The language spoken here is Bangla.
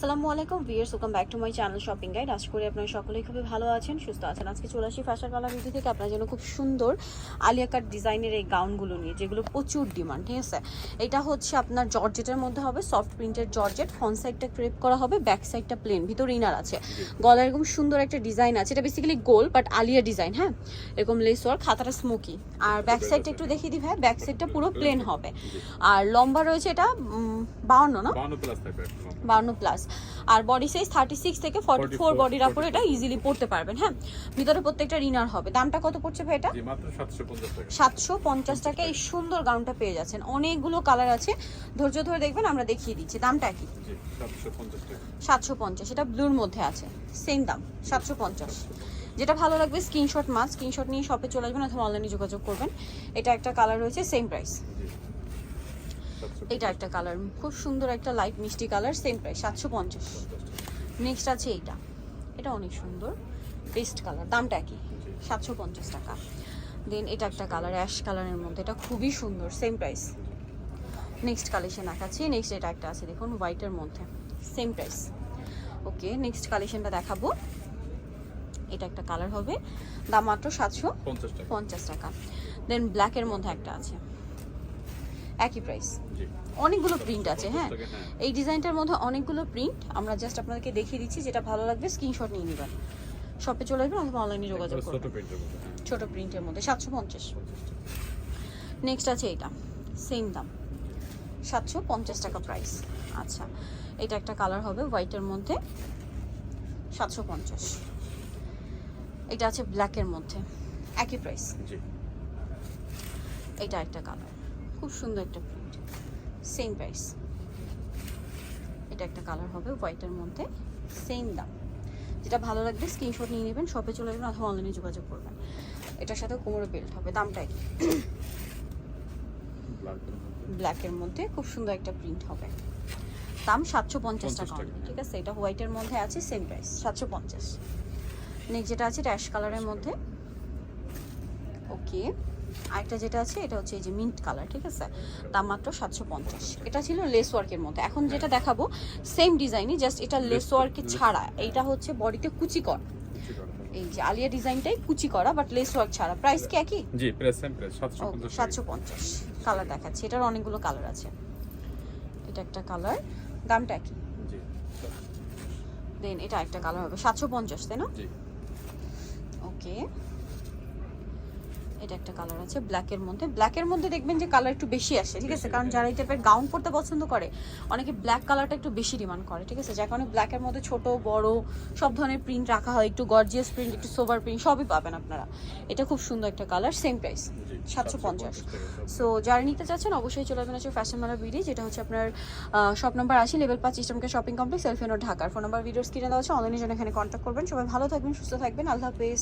আসসালামু আলাইকুম viewers welcome back to my channel shopping guide আশা করি আপনারা সকলেই খুবই ভালো আছেন সুস্থ আছেন। আজকে চলে আসি ফ্যাশন কালা ভিডিও থেকে। আপনার জন্য খুব সুন্দর আলিয়া কাট ডিজাইনের এই গাউনগুলো নিয়ে যেগুলো প্রচুর ডিমান্ড ঠিক আছে? এটা হচ্ছে আপনার জর্জেটের মধ্যে হবে সফট প্রিন্টের জর্জেট ফ্রন্ট সাইডটা ক্রেপ করা হবে ব্যাক সাইডটা প্লেন ভিতর ইনার আছে। গলার এরকম সুন্দর একটা ডিজাইন আছে। এটা বেসিক্যালি গোল বাট আলিয়া ডিজাইন হ্যাঁ? এরকম লেস ওয়ার্ক খাতাটা স্মোকি আর ব্যাক সাইডটা একটু দেখিয়ে দিই ভাই ব্যাক সাইডটা পুরো প্লেন হবে। আর লম্বা রয়েছে এটা বাউন্ন না? বাউন্ন প্লাস আর বডি সাইজ থার্টি সিক্স থেকে ফর্টি ফোর বডির উপরে এটা ইজিলি পড়তে পারবেন হ্যাঁ? ভিতরে প্রত্যেকটা রিনার হবে। দামটা কত পড়ছে ভাই এটা? সাতশো পঞ্চাশ টাকা। এই সুন্দর গাউনটা পেয়ে যাচ্ছেন। অনেকগুলো কালার আছে। ধৈর্য ধরে দেখবেন আমরা দেখিয়ে দিচ্ছি। দামটা কি? সাতশো পঞ্চাশ এটা ব্লুর মধ্যে আছে। সেম দাম সাতশো পঞ্চাশ। যেটা ভালো লাগবে স্ক্রিনশট মাছ স্ক্রিনশট নিয়ে শপে চলে আসবেন অথবা অনলাইনে যোগাযোগ করবেন। এটা একটা কালার রয়েছে সেম প্রাইস এটা একটা কালার খুব সুন্দর একটা লাইট মিষ্টি কালার সেম প্রাইস সাতশো পঞ্চাশ। নেক্সট আছে এইটা। এটা অনেক সুন্দর। পেস্ট কালার দামটা কি জি সাতশো পঞ্চাশ টাকা। দেন এটা একটা কালার অ্যাশ কালারের মধ্যে। এটা খুবই সুন্দর সেম প্রাইস নেক্সট কালেকশন দেখাচ্ছি। নেক্সট এটা একটা আছে দেখুন হোয়াইটের মধ্যে। সেম প্রাইস ওকে নেক্সট কালেকশনটা দেখাবো। এটা একটা কালার হবে। দাম মাত্র সাতশো পঞ্চাশ টাকা। দেন ব্ল্যাকের মধ্যে একটা আছে। একই প্রাইস অনেকগুলো প্রিন্ট আছে হ্যাঁ। হ্যাঁ। এই ডিজাইনটার মধ্যে অনেকগুলো প্রিন্ট আমরা জাস্ট আপনাদেরকে দেখিয়ে দিচ্ছি যেটা ভালো লাগবে স্ক্রিনশট নিয়ে নেবেন। শপে চলে আসবেন অথবা অনলাইনে যোগাযোগ করবেন। প্রিন্টের মধ্যে হ্যাঁ। ছোট প্রিন্টের মধ্যে সাতশো পঞ্চাশ। নেক্সট আছে এটা সেম দাম। সাতশো পঞ্চাশ টাকা প্রাইস আচ্ছা এটা একটা কালার হবে হোয়াইটের মধ্যে সাতশো পঞ্চাশ। এটা আছে ব্ল্যাকের মধ্যে একই প্রাইস জি। এটা একটা কালার খুব সুন্দর একটা প্রিন্ট সেম প্রাইস এটা একটা কালার হবে হোয়াইটের মধ্যে। সেম দাম। যেটা ভালো লাগবে স্ক্রিনশট নিয়ে নেবেন শপে চলে যাবেন অথবা অনলাইনে যোগাযোগ করবেন। এটার সাথে কোমরে বেল্ট হবে। দামটা কি ব্ল্যাকের মধ্যে। খুব সুন্দর একটা প্রিন্ট হবে। দাম সাতশো পঞ্চাশ টাকা টাকা। ঠিক আছে? এটা হোয়াইটের মধ্যে আছে সেম প্রাইস সাতশো পঞ্চাশ। নেক্সট যেটা আছে এটা অ্যাশ কালারের মধ্যে। ওকে আরেকটা যেটা আছে এটা হচ্ছে এই যে মিন্ট কালার ঠিক আছে? দাম মাত্র সাতশো পঞ্চাশ। এটা ছিল লেস ওয়ার্কের মধ্যে। এখন যেটা দেখাবো সেম ডিজাইনই জাস্ট এটা লেস ওয়ার্কে ছাড়া। এইটা হচ্ছে বডিতে কুচি করা। এই যে আলিয়া ডিজাইনটাই কুচি করা বাট লেস ওয়ার্ক ছাড়া। প্রাইস কি একই? জি প্রেস সেম পঞ্চাশ সাতশো পঞ্চাশ। কালার দেখাচ্ছি। এটার অনেকগুলো কালার আছে। এটা একটা কালার দামটা কি জি। দেন এটা একটা কালার হবে। সাতশো পঞ্চাশ তাই না? জি। ওকে এটা একটা কালার আছে ব্ল্যাকের মধ্যে। ব্ল্যাকের মধ্যে দেখবেন যে কালার একটু বেশি আসে ঠিক আছে? কারণ। যারা এই টাইপের গাউন পরতে পছন্দ করে অনেকে ব্ল্যাক কালারটা একটু বেশি ডিমান্ড করে ঠিক আছে? যার কারণে ব্ল্যাকের মধ্যে ছোট বড় সব ধরনের প্রিন্ট রাখা হয় একটু গর্জিয়াস প্রিন্ট একটু সোভার প্রিন্ট সবই পাবেন আপনারা। এটা খুব সুন্দর একটা কালার সেম প্রাইস সাতশো পঞ্চাশ। সো যারা নিতে চাচ্ছেন অবশ্যই চলে আসবেন হচ্ছে ফ্যাশন মেলা বিডি যেটা হচ্ছে আপনার শপ নাম্বার আশি লেভেল পাঁচ ইস্টামকে শপিং কমপ্লেক্স এলফেনো ঢাকার ফোন নাম্বার ভিডিওস কিনে দেওয়া আছে অনলাইনে জন্য এখানে কন্ট্যাক্ট করবেন। সবাই ভালো থাকবেন সুস্থ থাকবেন। আল্লাহ হাফেজ।